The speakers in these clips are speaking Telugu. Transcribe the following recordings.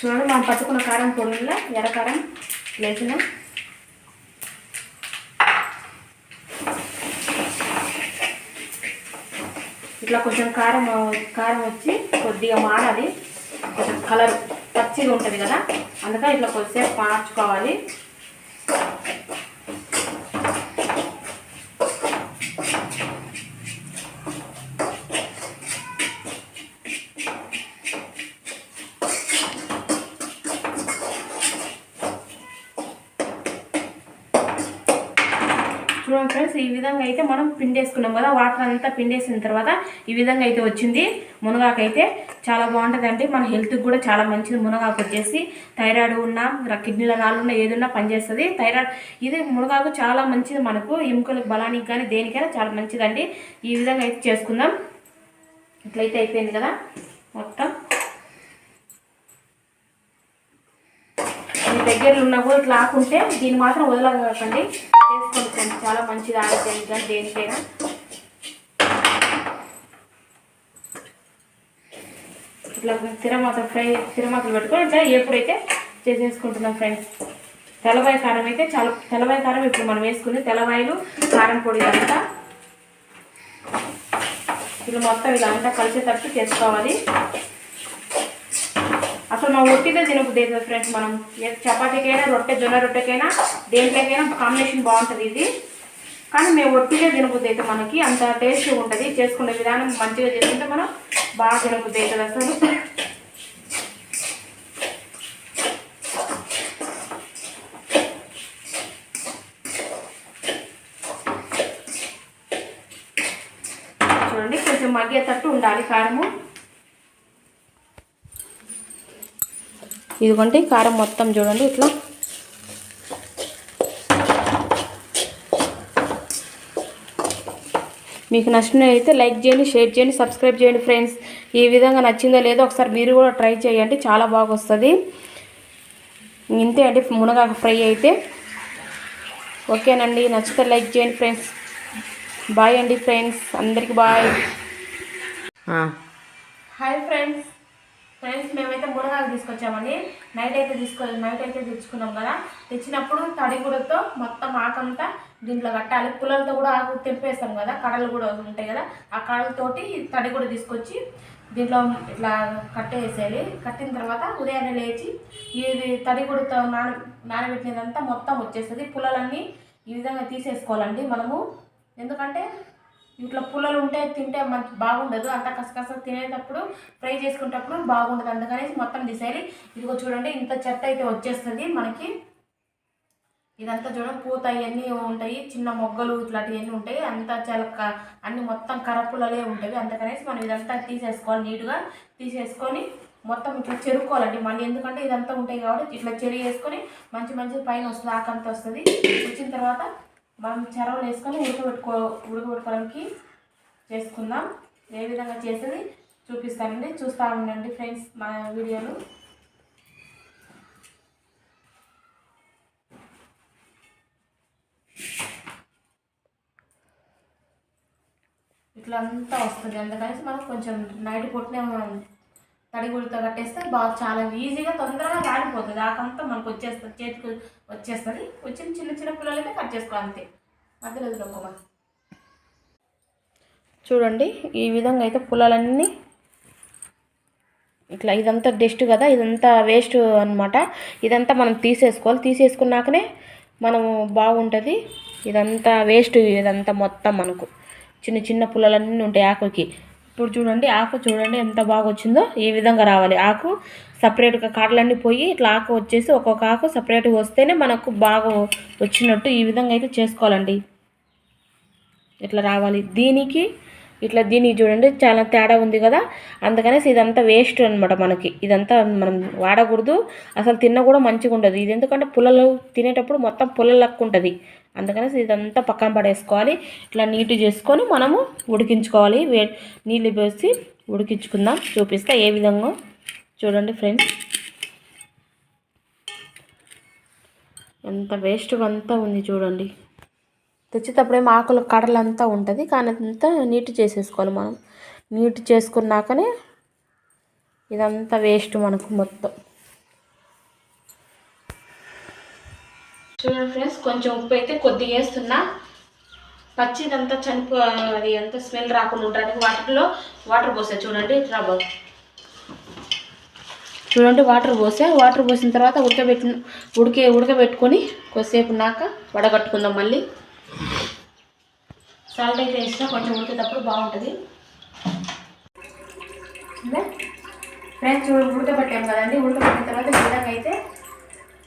చూడండి మనం పట్టుకున్న కారం పొడిలో ఎర్రకారం వేసిన. ఇట్లా కొంచెం కారం కారం వచ్చి కొద్దిగా మాడాలి కొంచెం కలర్ పచ్చిగా ఉంటుంది కదా. అందుకని ఇట్లా కొద్దిసేపు మార్చుకోవాలి ఫ్రెండ్స్ ఈ విధంగా అయితే మనం పిండేసుకున్నాం కదా వాటర్ అంతా పిండేసిన తర్వాత ఈ విధంగా అయితే వచ్చింది. మునగాకు అయితే చాలా బాగుంటుంది మన హెల్త్కి కూడా చాలా మంచిది. మునగాకు వచ్చేసి థైరాయిడ్ ఉన్నా కిడ్నీల నాలుగున్నా ఏదున్నా పనిచేస్తుంది. థైరాయిడ్ ఇది మునగాకు చాలా మంచిది మనకు. ఎముకలకు బలానికి కానీ దేనికైనా చాలా మంచిదండి. ఈ విధంగా అయితే చేసుకుందాం. ఇట్లయితే అయిపోయింది కదా మొత్తం. మీ దగ్గర ఉన్న కూడా ఇట్లా ఆకుంటే దీన్ని మాత్రం వదలకండి. చేసుకోండి ఫ్రెండ్స్ చాలా మంచిది ఆరోగ్యానికి కానీ దేనికైనా. ఇట్లా తిరమాత ఫ్రై తిరమాతలు పెట్టుకొని ఇట్లా ఎప్పుడైతే చేసేసుకుంటున్నాం ఫ్రెండ్స్. తెల్లవాయి కారం అయితే చాలా తెల్లవాయి కారం ఇప్పుడు మనం వేసుకుని తెల్లవాయలు కారం పొడి అంతా. ఇలా మొత్తం ఇలా అంతా కలిసేటట్టు చేసుకోవాలి. అసలు మా ఒట్టిదే తినబుద్ది ఫ్రెండ్స్ మనం. చపాతీకైనా రొట్టె జొన్న రొట్టెకైనా దేంట్లోకైనా కాంబినేషన్ బాగుంటుంది ఇది. కానీ మేము ఒట్టిగా తినబుద్ది అయితే మనకి అంత టేస్ట్ ఉంటుంది. చేసుకునే విధానం మంచిగా చేసుకుంటే మనం బాగా తినబుద్ది అవుతుంది అసలు. చూడండి కొంచెం మగ్గేటట్టు ఉండాలి కారము. ఇదిగోండి కారం మొత్తం చూడండి ఇట్లా. మీకు నచ్చినవి అయితే లైక్ చేయండి షేర్ చేయండి సబ్స్క్రైబ్ చేయండి ఫ్రెండ్స్. ఈ విధంగా నచ్చిందో లేదో ఒకసారి మీరు కూడా ట్రై చేయండి చాలా బాగా వస్తుంది. ఇంతే అండి మునగాకు ఫ్రై అయితే. ఓకేనండి నచ్చితే లైక్ చేయండి ఫ్రెండ్స్. బాయ్ అండి ఫ్రెండ్స్ అందరికి బాయ్. Hi friends. ఫ్రెండ్స్ మేమైతే మునగాకు తీసుకొచ్చామండి. నైట్ అయితే తీసుకో నైట్ అయితే తెచ్చుకున్నాం కదా. తెచ్చినప్పుడు తడిగుడతో మొత్తం ఆకంతా దీంట్లో కట్టాలి. పుల్లలతో కూడా ఆకు తెంపేస్తాం కదా. కడలు కూడా ఉంటాయి కదా. ఆ కడలతోటి తడిగుడ తీసుకొచ్చి దీంట్లో ఇట్లా కట్టేసేయాలి. కట్టిన తర్వాత ఉదయాన్నే లేచి ఇది తడిగుడతో నాన నానబెట్టినదంతా మొత్తం వచ్చేస్తుంది. పుల్లలన్నీ ఈ విధంగా తీసేసుకోవాలండి మనము. ఎందుకంటే ఇట్లా పుల్లలు ఉంటే తింటే మంచి బాగుండదు. అంత కసకస తినేటప్పుడు ఫ్రై చేసుకునేటప్పుడు బాగుండదు. అందుకనేసి మొత్తం తీసేయాలి ఇదిగో చూడండి ఇంత చెత్త అయితే వచ్చేస్తుంది మనకి. ఇదంతా చూడండి పూత అవన్నీ ఉంటాయి చిన్న మొగ్గలు ఇట్లాంటివన్నీ ఉంటాయి. అంతా చాలా అన్ని మొత్తం కరపులలే ఉంటాయి. అందుకనేసి మనం ఇదంతా తీసేసుకోవాలి నీట్గా తీసేసుకొని మొత్తం ఇట్లా చెరుక్కోవాలండి మళ్ళీ. ఎందుకంటే ఇదంతా ఉంటాయి కాబట్టి ఇట్లా చెరి వేసుకొని మంచి మంచి పైన వస్తుంది ఆకంతా వస్తుంది. వచ్చిన తర్వాత మనం చరవలు వేసుకొని ఉడకబెట్టుకో ఉడకబెట్టుకోవడానికి చేసుకుందాం. ఏ విధంగా చేసేది చూపిస్తానండి. చూస్తూ ఉండండి ఫ్రెండ్స్ మా వీడియోలు. ఇట్లా అంతా వస్తుంది. అందుకనేసి మనం కొంచెం నైట్ పొట్టునే తడిగుడితో కట్టేస్తే బాగా చాలా ఈజీగా తొందరగా రాలిపోతుంది ఆకంతా మనకు వచ్చేస్తుంది చేతికి వచ్చేస్తుంది. వచ్చిన చిన్న చిన్న పిల్లలైతే కట్ చేసుకోవాలి అంతే. మధ్యలో వదిలేకోమా? చూడండి ఈ విధంగా అయితే పుల్లలన్నీ ఇట్లా ఇదంతా డస్ట్ కదా ఇదంతా వేస్ట్ అన్నమాట. ఇదంతా మనం తీసేసుకోవాలి. తీసేసుకున్నాకనే మనము బాగుంటుంది. ఇదంతా వేస్ట్ ఇదంతా మొత్తం మనకు. చిన్న చిన్న పుల్లలన్నీ ఉంటాయి ఆకుకి ఇప్పుడు చూడండి ఆకు చూడండి ఎంత బాగా వచ్చిందో ఈ విధంగా రావాలి. ఆకు సపరేట్గా కాడలన్నీ పోయి ఇట్లా ఆకు వచ్చేసి ఒక్కొక్క ఆకు సపరేట్గా వస్తేనే మనకు బాగా వచ్చినట్టు ఈ విధంగా అయితే చేసుకోవాలండి. ఇట్లా రావాలి. దీనికి ఇట్లా దీనికి చూడండి చాలా తేడా ఉంది కదా. అందుకనేసి ఇదంతా వేస్ట్ అనమాట మనకి. ఇదంతా మనం వాడకూడదు. అసలు తిన్న కూడా మంచిగా ఉండదు ఇది ఎందుకంటే పుల్లలు తినేటప్పుడు మొత్తం పుల్లలు ఉంటుంది అందుకనేసి ఇదంతా పక్కన పడేసుకోవాలి. ఇట్లా నీట్ చేసుకొని మనము ఉడికించుకోవాలి. వే నీళ్ళు పోసి ఉడికించుకుందాం. చూపిస్తా ఏ విధంగా. చూడండి ఫ్రెండ్స్. ఎంత వేస్ట్ అంతా ఉంది చూడండి. తెచ్చేటప్పుడేమో ఆకుల కడలంతా ఉంటుంది. కానీ అంతా నీట్ చేసేసుకోవాలి మనం. నీట్ చేసుకున్నాకనే ఇదంతా వేస్ట్ మనకు మొత్తం. చూడండి ఫ్రెండ్స్ కొంచెం ఉప్పు అయితే కొద్దిగా వేస్తున్నా. పచ్చిదంతా చనిపో అది అంత స్మెల్ రాకుండా ఉండడానికి వాటర్లో వాటర్ పోసా చూడండి ట్రబుల్ చూడండి వాటర్ పోసా. వాటర్ పోసిన తర్వాత ఉడకబెట్టి ఉడికే ఉడకబెట్టుకొని కొద్దిసేపు ఉన్నాక వడగట్టుకుందాం మళ్ళీ. సాల్ట్ అయితే వేసినా కొంచెం ఉడికేటప్పుడు బాగుంటుంది. ఫ్రెండ్స్ చూడండి ఉడకబెట్టాం కదండి. ఉడకబెట్టిన తర్వాత విధంగా అయితే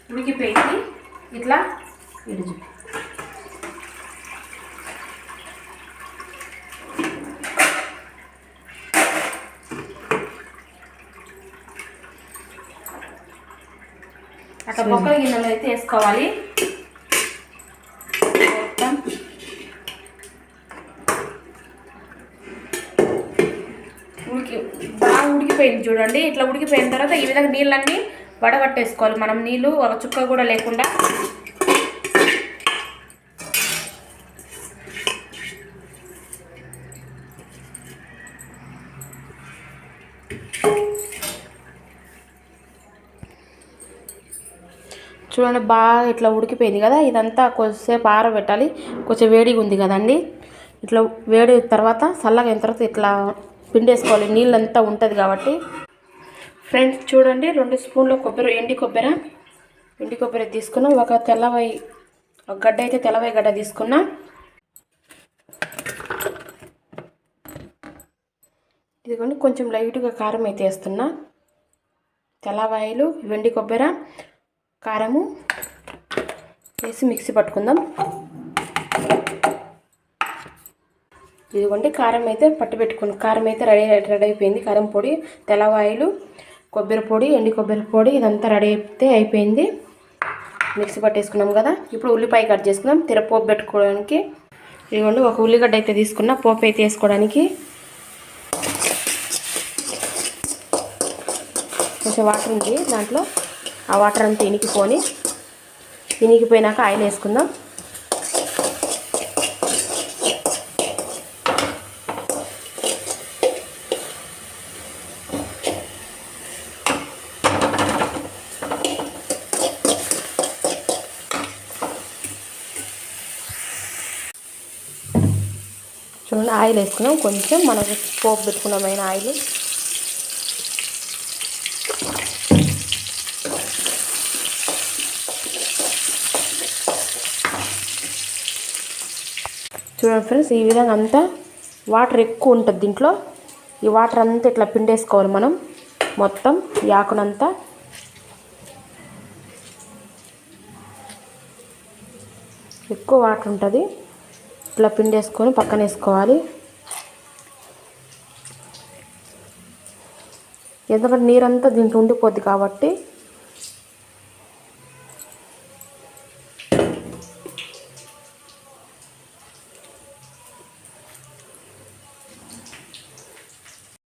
ఉడికిపోయింది. ఇట్లా ఇటు చూపి అట్లా బొక్కల గిన్నెలో అయితే వేసుకోవాలి. మొత్తం. ఉడికి బాగా ఉడికిపోయింది చూడండి. ఇట్లా ఉడికిపోయిన తర్వాత ఈ విధంగా నీళ్ళన్నీ వడగట్టేసుకోవాలి. మనం నీళ్ళు ఒక చుక్క కూడా లేకుండా చూడండి బాగా ఇట్లా ఉడికిపోయింది కదా. ఇదంతా కొద్దిసేపు ఆరబెట్టాలి. కొంచెం వేడిగా ఉంది కదండి. ఇట్లా వేడి తర్వాత చల్లగా అయిన తర్వాత ఇట్లా పిండేసుకోవాలి. నీళ్ళంతా ఉంటుంది కాబట్టి. ఫ్రెండ్స్ చూడండి రెండు స్పూన్ల కొబ్బరి ఎండి కొబ్బరి. ఎండి కొబ్బరి తీసుకున్నా. ఒక తెల్లవై ఒక గడ్డ అయితే తెల్లవై గడ్డ తీసుకున్నా. ఇదిగోండి కొంచెం లైట్గా కారం అయితే వేస్తున్నా. తెల్లవాయలు వెండి కొబ్బరి కారము వేసి మిక్సీ పట్టుకుందాం. ఇదిగోండి కారం అయితే పట్టు పెట్టుకుని కారం అయితే రెడీ రెడీ అయిపోయింది. కారం పొడి తెల్లవాయలు కొబ్బరి పొడి ఎండి కొబ్బరి పొడి ఇదంతా రెడీ అయితే అయిపోయింది. మిక్సీ పట్టేసుకున్నాం కదా. ఇప్పుడు ఉల్లిపాయ కట్ చేసుకున్నాం. తిరపోపు పెట్టుకోవడానికి. ఇదిగోండి ఒక ఉల్లిగడ్డ అయితే తీసుకున్న. పోపు అయితే వేసుకోవడానికి. కొంచెం వాటర్ ఉంది దాంట్లో. ఆ వాటర్ అంతా ఇనికిపోని. ఇనికిపోయినాక ఆయిల్ వేసుకుందాం. చూడండి ఆయిల్ వేసుకున్నాం. కొంచెం మనం పోపు పెట్టుకున్నామైన ఆయిల్. చూడండి ఫ్రెండ్స్ ఈ విధంగా అంతా వాటర్ ఎక్కువ ఉంటుంది దీంట్లో. ఈ వాటర్ అంతా ఇట్లా పిండేసుకోవాలి మనం. మొత్తం ఈ ఆకునంతా. ఎక్కువ వాటర్ ఉంటుంది. ఇట్లా పిండేసుకొని పక్కన వేసుకోవాలి. ఎందుకంటే నీరంతా దీంట్లో ఉండిపోద్ది కాబట్టి